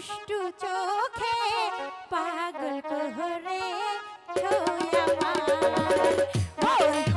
দুষ্টু চোখে পাগল কোহরে ছোয়া আমার